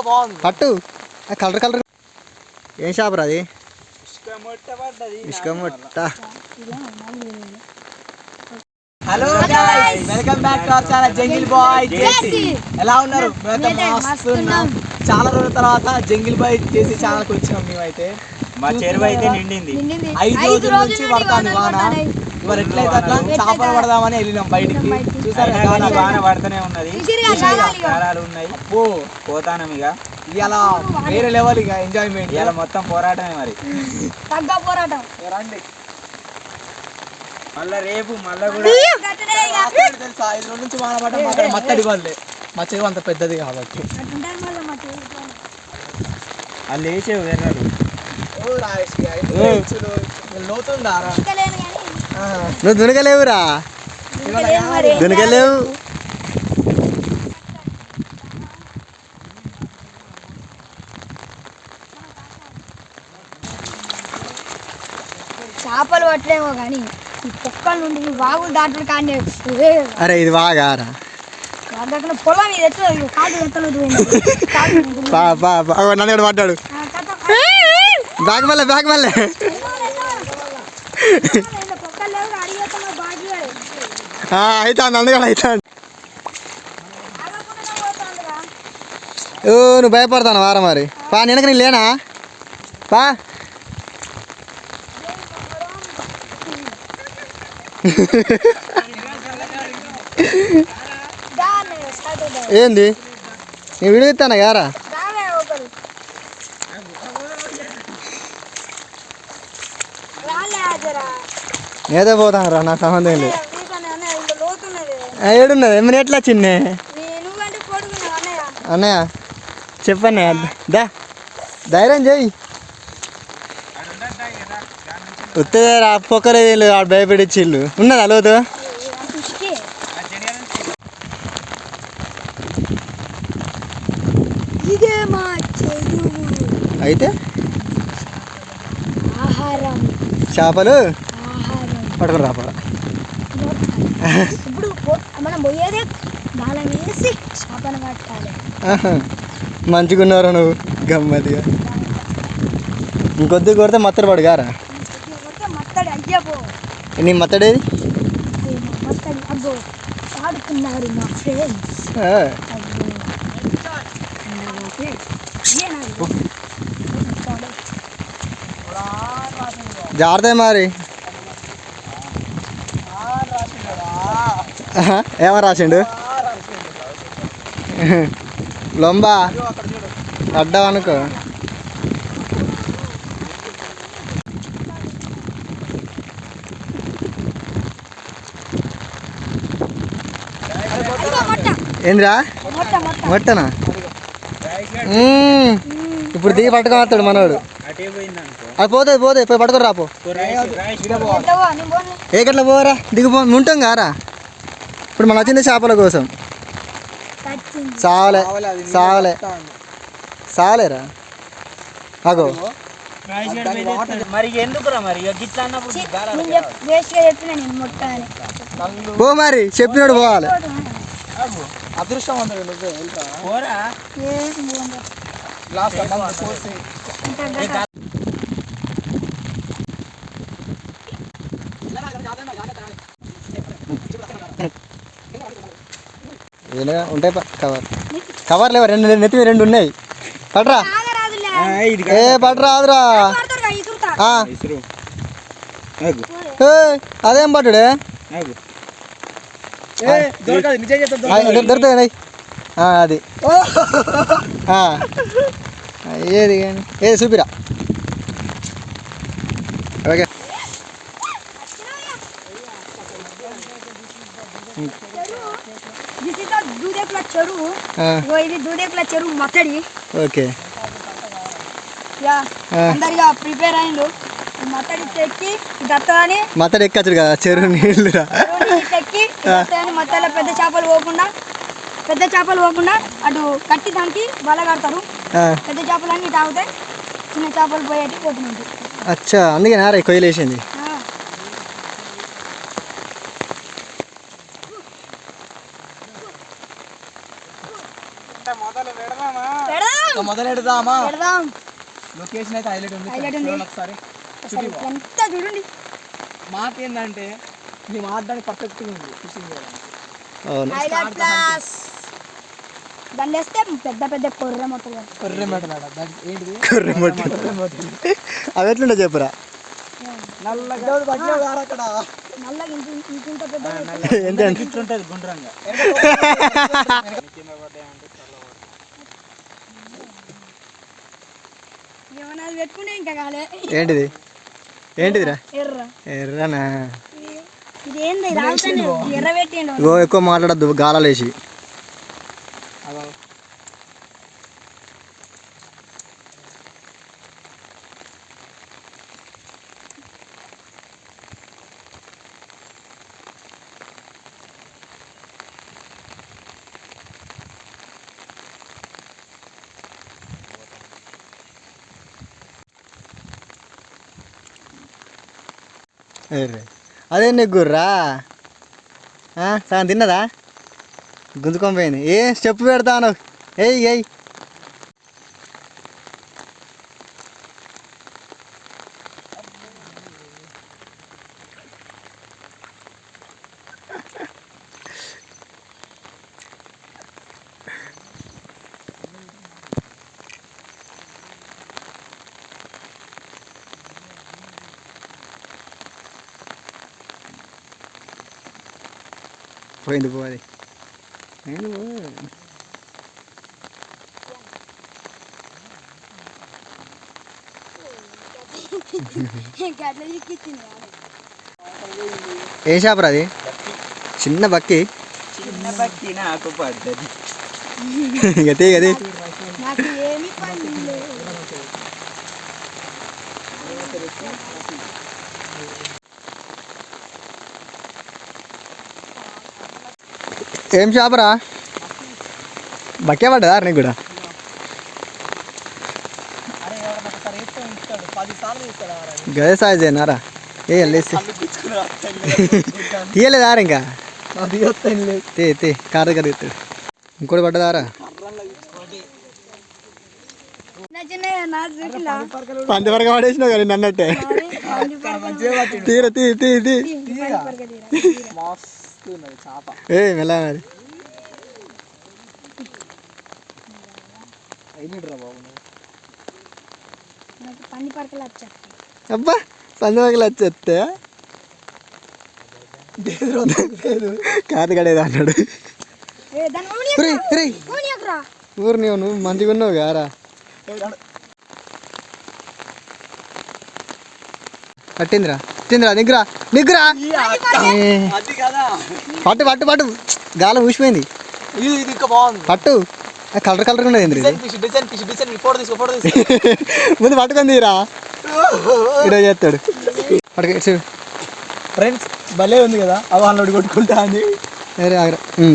ఇంకా బాగుంది. పట్టు. Colour colour. ఏం షాప్ రా అది? ఇసుక ముట్ట hello guys welcome back to our channel jungle boy JC ఎలా ఉన్నారు? మేమైతే చాలా రోజుల తర్వాత జంగిల్ బాయ్ జేసి ఛానల్కి వచ్చినాం మేమైతే. మా చెరువు అయితే నిండింది. ఐదు రోజుల నుంచి పడుతుంది వాన మరి ఎట్లయితే అట్లా చేపలు పడదామని వెళ్ళినాం బయటికి. చూసారా బాగానే పడుతూనే ఉన్నది. కారాలు ఉన్నాయి. ఓ పోతానం ఇక ఇవాళ వేరే లెవెల్ ఇక ఎంజాయ్మెంట్ ఇవాళ మొత్తం పోరాటమే మరి. తగ్గ పోరాటం. రండి. మళ్ళా రేపు మళ్ళా కూడా తెలుసా? ఐదు రోజుల నుంచి వాన పడ్డ మాత్రం మత్తడి వాళ్ళే మా చెరువు అంత పెద్దది కాబట్టి. వాళ్ళు వేసేవి వెర్రలు నువ్వు దునకలేవురా? దునకలేవు? చేపలు పట్టలేమో కానీ ఈ పొక్కల నుండి ఈ వాగులు దాటుడు కానీ అరే ఇది దాంట్లో పొలం ఇది ఎట్లా? కాదు ఎత్తలేదు బా ఓ, నన్ను పడ్డాడు బ్యాగ్ మళ్ళీ బ్యాగ్ మళ్ళీ. బాగా అయితే అందుకని అయితే ఓ నువ్వు భయపడతాను వారా మరి? పా వెనక నేను లేనా? పా. ఏంది? నేను వీడియో ఇస్తాను గారా? నేతే పోతాను రా నా సంబంధం లేదు. ఏడున్నది? ఏమైనా ఎట్లా చిన్నే? అన్నయ్య. చెప్పన్నయ్య దా ధైర్యం చేయి ఉత్తదే రా ఆడు భయపెడిచ్చిళ్ళు ఉన్నదా చెరువు. అయితే? ఆహారం. చేపలు? పట్టుకుని రాపరా ఇప్పుడు మనం పోయేదే దాళం వేసి చేపను పట్టాలి. మంచిగా ఉన్నారా నువ్వు గమ్మతిగా. ఇంకొద్ది కొడితే మత్తడు పడు గారా పోతే మత్తడి అయ్యపో నీ మత్తడేది? మత్తడి అబ్బో. ఆడుతున్నారు మా ఫ్రెండ్స్ ఆ, అబ్బో ఏనాడు జాగ్రత్త మరి. ఆహా, ఏమో రాసిండు? లొంబా? అడ్డా అనుకో. ఏందిరా? మొట్ట మొట్ట మొట్టనా. ఇప్పుడు దిగి పట్టుకొని వస్తాడు అనుకో అది పోతుంది పోతుంది పోయి పట్టుకొని రాపో ఏ గట్ల పోరా దిగిపో ఉంటాం కారా? ఇప్పుడు మనం వచ్చింది చేపల కోసం. సావలే సావలే సావలేరా అగో మరి ఎందుకురా మరి? గిట్లా పో చెప్పినాడు పోవాలి. అదృష్టం పోరా. ఏదైనా ఉంటాయి కవర్ కవర్ లేవు? రెండు నెత్తి రెండు ఉన్నాయి. పట్రా ఏ పట్రా ఆదురా అదేం పట్టుడే? ఆగు. ఏ దొరకదు నిజం చెప్తా ఆ, దొ- దొరుకుతాయి ఆ, అది. ఏది కానీ? ఏది చూపిరా? ఓకే. దూదేకుల చెరువు ఇగో ఇది దూదేకుల చెరువు మత్తడి. ఓకే. యా. అందరిగా ప్రిపేర్ దత్తని మత్తడు ఎక్కచ్చు కదా చెరువు నీళ్ళురా. తెక్కి దత్తని మత్తడిలో పెద్ద చేపలు పోకుండా పెద్ద చేపలు పోకుండా అటు కట్టి దానికి వల కడతారు. పెద్ద చేపలు అన్ని తాగుతాయి చిన్న చేపలు పోయేటి పోతున్నాయి. అచ్చా అందుకే నారా కొయ్యలు ఇక మొదలెడదామా పెడదాం. లొకేషన్ అయితే హైలైట్ ఉంది. Highlight ఉంది. చూడండి ఒకసారి. ఎంత చూడండి. మేము ఆడడానికి పర్ఫెక్ట్గా ఉంది. ఫిషింగ్ చేయడానికి. అవును. హైలైట్ ప్లస్ దండేస్తే పెద్ద పెద్ద కొర్ర మొత్తం కొర్రె దాని ఏంటిది? కర్రీ మొట్టు అవి ఎట్లుండే చెప్పురా. నల్లగా. పట్టినావు కారా అక్కడ. నల్లగా ఇంత ఇంత ఇంత పెద్ద ఎంత ఎంత ఇట్లుంటది గుండ్రంగా. ఏంటిది? ఏంటిదిరా? ఎర్ర. ఎర్రనా? ఇగో ఎక్కువ మాట్లాడద్దు గాలాలేసి. అదే నీకు గుర్రా? సగం తిన్నదా? గుంజుకొని పోయింది. ఏ చెప్పు పెడతాను. ఏయ్ ఏయ్. పోయింది పోది నేను ఏ షాపురా అది? చిన్న బక్కి. చిన్న బట్టి నాకు పడ్డది. ఇక తీ అది నాకు ఏమి పని లేదు ఏం షాపురా బక్కే పడ్డదా నీకు కూడా? గదే సైజ్ ఏనారా ఏ వెళ్ళేసి తీయలేదారా ఇంకా? తీ తీ కారు దగ్గర తీస్తాడు ఇంకోటి పడ్డదారా పంది వరకు పడేసినావు కానీ నన్నట్టే తీర తీ తీ తీ. చేప. ఏ మెల్ల మరి. అయినరా బాబు. నాకు పరకలు అబ్బా పంది వరకు వచ్చేస్తే? కాదు కడేది అన్నాడు. ఊరు నీవు నువ్వు మంచిగా ఉన్నావు కారా పట్టిందిరా. పట్టిందిరా నిగ్గురా నిగ్గురా. పట్టు పట్టు పట్టు. గాలం ఊసిపోయింది. ఇది ఇది ఇంకా బాగుంది. పట్టు. కలర్ కలర్ ఉన్నది తీసుకో ముందు పట్టుకొని తీరా? ఇడే చేస్తాడు. పట్టుకు ఫ్రెండ్స్ భలే ఉంది కదా. అవి అన్నోడు కొట్టుకుంటా అని.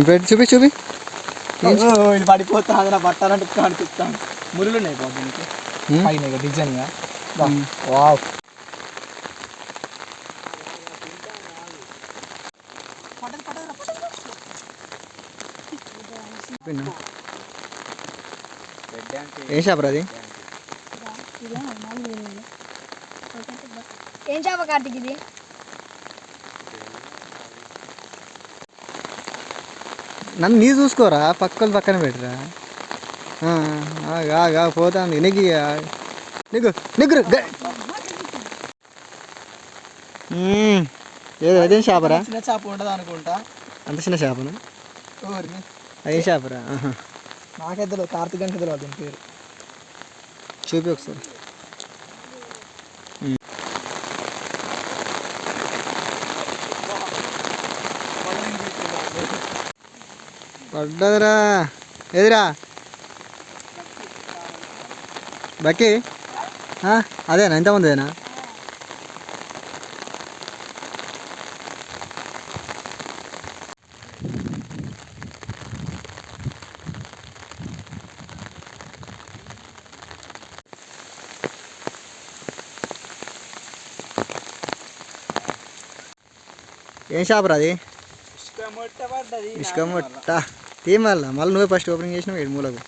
పెట్టి చూపి చూపి. పడిపోతా అది నా పట్టాలంటే అనిపిస్తాను మురులు ఉన్నాయి బాబు నీకు? ఉమ్. పైన డిజైన్గా వావ్. పిన్ను. ఏం షాపురా అది? ఏం చేప కార్తీక్ ఇది? నన్ను నీ చూసుకోరా? పక్కన పక్కన పెట్టరా? ఆ, ఆగు, పోతాంది. నీకు ఇక. నీకు నీకు ఏదో అదేం షాపరా చిన్న చేప ఉండదు అనుకుంటా అంత చిన్న షాపను? ఊరిని అదేం షాపరా. నాకైతే తెలియదు కార్తీక్ అంటే తెలియదు దీని పేరు. చూపి ఒకసారి. పడ్డదిరా. ఎదురా బక్కి? ఆ, అదేనా? ఎంతమందిదేనా ఏం షాపురా అది? ఇసుక మొట్ట పడ్డది ఇసుక ముట్ట. తీ మళ్ళా నువ్వే ఫస్ట్ ఓపెనింగ్ చేసినావు ఏడు మూలకు?